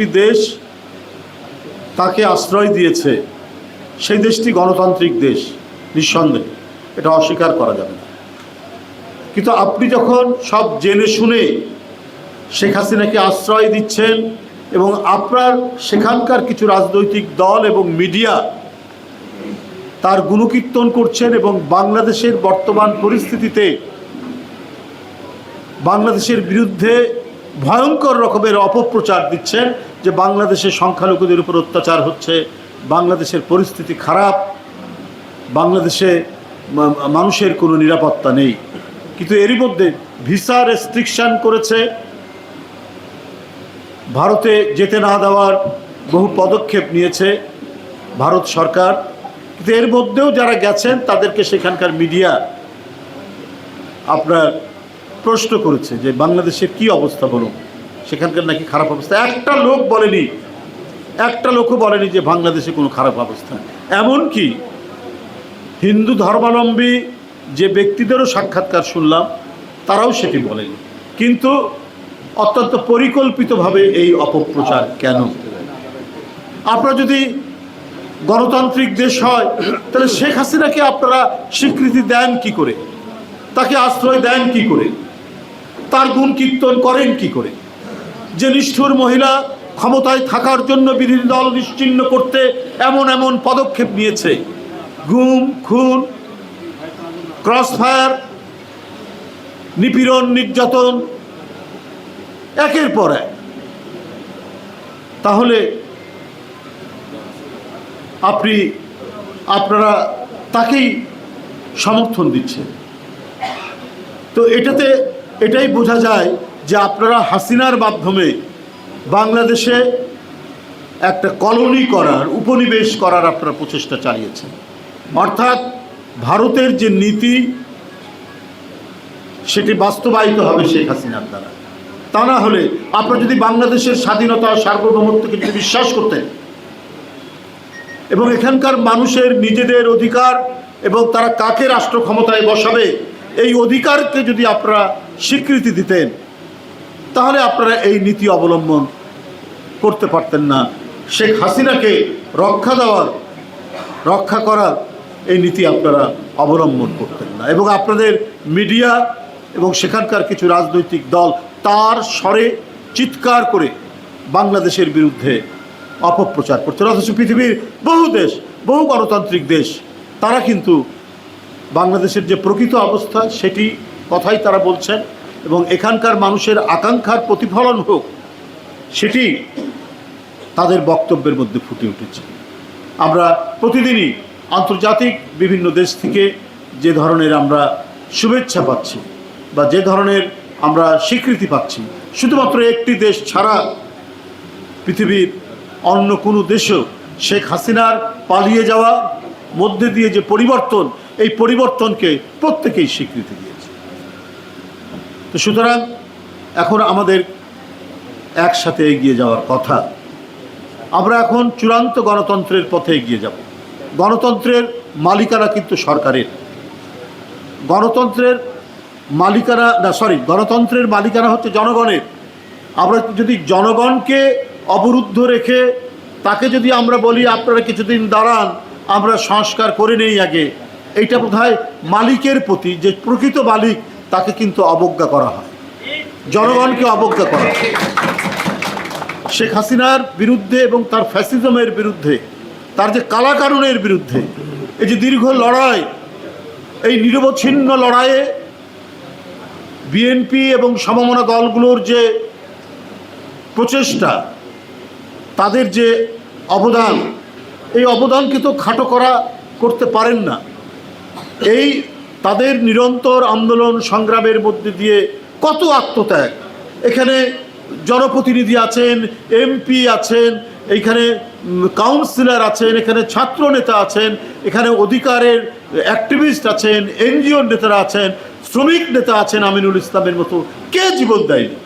একটি দেশ তাকে আশ্রয় দিয়েছে, সেই দেশটি গণতান্ত্রিক দেশ, নিঃসন্দেহে। এটা অস্বীকার করা যাবে না। কিন্তু আপনি যখন সব জেনে শুনে শেখ হাসিনাকে আশ্রয় দিচ্ছেন এবং আপনার সেখানকার কিছু রাজনৈতিক দল এবং মিডিয়া তার গুণকীর্তন করছেন এবং বাংলাদেশের বর্তমান পরিস্থিতিতে বাংলাদেশের বিরুদ্ধে ভয়ঙ্কর রকমের অপপ্রচার দিচ্ছেন যে বাংলাদেশের সংখ্যালঘুদের উপর অত্যাচার হচ্ছে, বাংলাদেশের পরিস্থিতি খারাপ, বাংলাদেশে মানুষের কোনো নিরাপত্তা নেই। কিন্তু এরই মধ্যে ভিসা রেস্ট্রিকশন করেছে। ভারতে যেতে না দেওয়ার বহু পদক্ষেপ নিয়েছে ভারত সরকার। কিন্তু এর মধ্যেও যারা গেছেন, তাদেরকে সেখানকার মিডিয়া আপনার প্রশ্ন করেছে যে বাংলাদেশের কি অবস্থা বলুন? সেখানকার নাকি খারাপ অবস্থা। একটা লোক বলেনি, একটা লোকও বলেনি যে বাংলাদেশে কোনো খারাপ অবস্থা। এমন কি হিন্দু ধর্মাবলম্বী যে ব্যক্তিদেরও সাক্ষাৎকার শুনলাম, তারাও সেটি বলেনি। কিন্তু অত্যন্ত পরিকল্পিতভাবে এই অপপ্রচার কেন? আপনারা যদি গণতান্ত্রিক দেশ হয়, তাহলে শেখ হাসিনাকে আপনারা স্বীকৃতি দেন কি করে? তাকে আশ্রয় দেন কি করে? তার গুণ কীর্তন করেন কি করে? যে নিষ্ঠুর মহিলা ক্ষমতায় থাকার জন্য বিরোধী দল নিশ্চিহ্ন করতে এমন এমন পদক্ষেপ নিয়েছে। গুম, খুন ক্রসফায়ার নিপীড়ন, নির্যাতন, একের পর এক। তাহলে আপনি, আপনারা তাকেই সমর্থন দিচ্ছেন। তো এটাতে এটাই বোঝা যায় যে আপনারা হাসিনার মাধ্যমে বাংলাদেশে একটা কলোনি করার, উপনিবেশ করার আপনারা প্রচেষ্টা চালিয়েছেন। অর্থাৎ ভারতের যে নীতি, সেটি বাস্তবায়িত হবে শেখ হাসিনার দ্বারা। তা না হলে আপনারা যদি বাংলাদেশের স্বাধীনতা সার্বভৌমত্বকে যদি বিশ্বাস করতেন, এবং এখানকার মানুষের নিজেদের অধিকার এবং তারা কাকে রাষ্ট্র ক্ষমতায় বসাবে এই অধিকারকে যদি আপনারা স্বীকৃতি দিতেন, তাহলে আপনারা এই নীতি অবলম্বন করতে পারতেন না। শেখ হাসিনাকে রক্ষা দেওয়ার, রক্ষা করার এই নীতি আপনারা অবলম্বন করতেন না। এবং আপনাদের মিডিয়া এবং সেখানকার কিছু রাজনৈতিক দল, তার স্বরে চিৎকার করে বাংলাদেশের বিরুদ্ধে অপপ্রচার করছে অথচ পৃথিবীর বহু দেশ, বহু গণতান্ত্রিক দেশ, তারা কিন্তু বাংলাদেশের যে প্রকৃত অবস্থা, সেটি কথাই তারা বলছেন এবং এখানকার মানুষের আকাঙ্ক্ষার প্রতিফলন হোক, সেটি তাদের বক্তব্যের মধ্যে ফুটে উঠেছে। আমরা প্রতিদিনই আন্তর্জাতিক বিভিন্ন দেশ থেকে যে ধরনের আমরা শুভেচ্ছা পাচ্ছি বা যে ধরনের আমরা স্বীকৃতি পাচ্ছি, শুধুমাত্র একটি দেশ ছাড়া পৃথিবীর অন্য কোনো দেশও শেখ হাসিনার পালিয়ে যাওয়া, মধ্যে দিয়ে যে পরিবর্তন এই পরিবর্তনকে প্রত্যেকেই স্বীকৃতি দিয়েছে। তো সুতরাং এখন আমাদের একসাথে এগিয়ে যাওয়ার কথা। আমরা এখন চূড়ান্ত গণতন্ত্রের পথে এগিয়ে যাব। গণতন্ত্রের মালিকানা কিন্তু সরকারের। গণতন্ত্রের মালিকানা, না সরি গণতন্ত্রের মালিকানা হচ্ছে জনগণের। আমরা যদি জনগণকে অবরুদ্ধ রেখে তাকে যদি আমরা বলি, আপনারা কিছুদিন দাঁড়ান, আমরা সংস্কার করে নেই আগে এইটা বোধহয় মালিকের প্রতি যে প্রকৃত মালিক, তাকে কিন্তু অবজ্ঞা করা হয়। জনগণকে অবজ্ঞা করা হয়। শেখ হাসিনার বিরুদ্ধে এবং তার ফ্যাসিজমের বিরুদ্ধে, তার যে কালাকানুনের বিরুদ্ধে, এই যে দীর্ঘ লড়াই, এই নিরবচ্ছিন্ন লড়াইয়ে বিএনপি এবং সমমনা দলগুলোর যে প্রচেষ্টা, তাদের যে অবদান, এই অবদানকে তো খাটো করা করতে পারেন না। এই তাদের নিরন্তর আন্দোলন সংগ্রামের মধ্যে দিয়ে কত আত্মত্যাগ? এখানে জনপ্রতিনিধি আছেন, এমপি আছেন এইখানে কাউন্সিলর আছেন, এখানে ছাত্র নেতা আছেন, এখানে অধিকারের অ্যাক্টিভিস্ট আছেন, এনজিওর নেতারা আছেন, শ্রমিক নেতা আছেন আমিনুল ইসলামের মতো। কে জীবন দেয়নি?